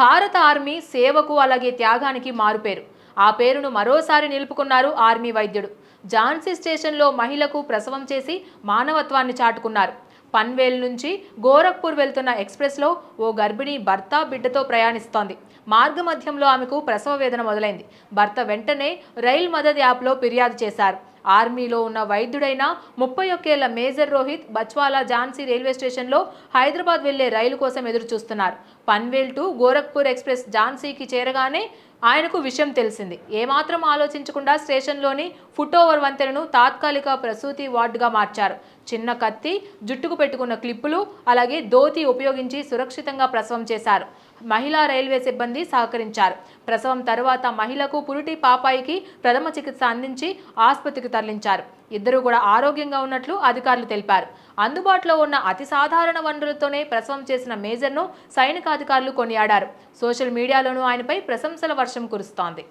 భారత ఆర్మీ సేవకు అలాగే త్యాగానికి మారుపేరు. ఆ పేరును మరోసారి నిలుపుకున్నారు ఆర్మీ వైద్యుడు. ఝాన్సీ స్టేషన్లో మహిళకు ప్రసవం చేసి మానవత్వాన్ని చాటుకున్నారు. పన్వేల్ నుంచి గోరఖ్పూర్ వెళ్తున్న ఎక్స్ప్రెస్లో ఓ గర్భిణి భర్త బిడ్డతో ప్రయాణిస్తోంది. మార్గమధ్యంలో ఆమెకు ప్రసవ వేదన మొదలైంది. భర్త వెంటనే రైల్ మదద్ యాప్లో ఫిర్యాదు చేశారు. ఆర్మీలో ఉన్న వైద్యుడైన ముప్పై ఒక్కేళ్ళ మేజర్ రోహిత్ బచ్వాలా ఝాన్సీ రైల్వే స్టేషన్లో హైదరాబాద్ వెళ్ళే రైలు కోసం ఎదురు చూస్తున్నారు పన్వేల్ టు గోరఖ్పూర్ ఎక్స్ప్రెస్ ఝాన్సీకి చేరగానే ఆయనకు విషయం తెలిసింది. ఏమాత్రం ఆలోచించకుండా స్టేషన్లోని ఫుటోవర్ వంతెనను తాత్కాలిక ప్రసూతి వార్డుగా మార్చారు. చిన్న కత్తి జుట్టుకు పెట్టుకున్న క్లిప్పులు అలాగే ధోతి ఉపయోగించి సురక్షితంగా ప్రసవం చేశారు. మహిళా రైల్వే సిబ్బంది సహకరించారు. ప్రసవం తర్వాత మహిళకు పురిటి పాపాయికి ప్రథమ చికిత్స అందించి ఆసుపత్రికి తరలించారు. ఇద్దరు కూడా ఆరోగ్యంగా ఉన్నట్లు అధికారులు తెలిపారు. అందుబాటులో ఉన్న అతి సాధారణ వనరులతోనే ప్రసవం చేసిన మేజర్ను సైనిక అధికారులు కొనియాడారు. సోషల్ మీడియాలోనూ ఆయనపై ప్రశంసల వర్షం కురుస్తోంది.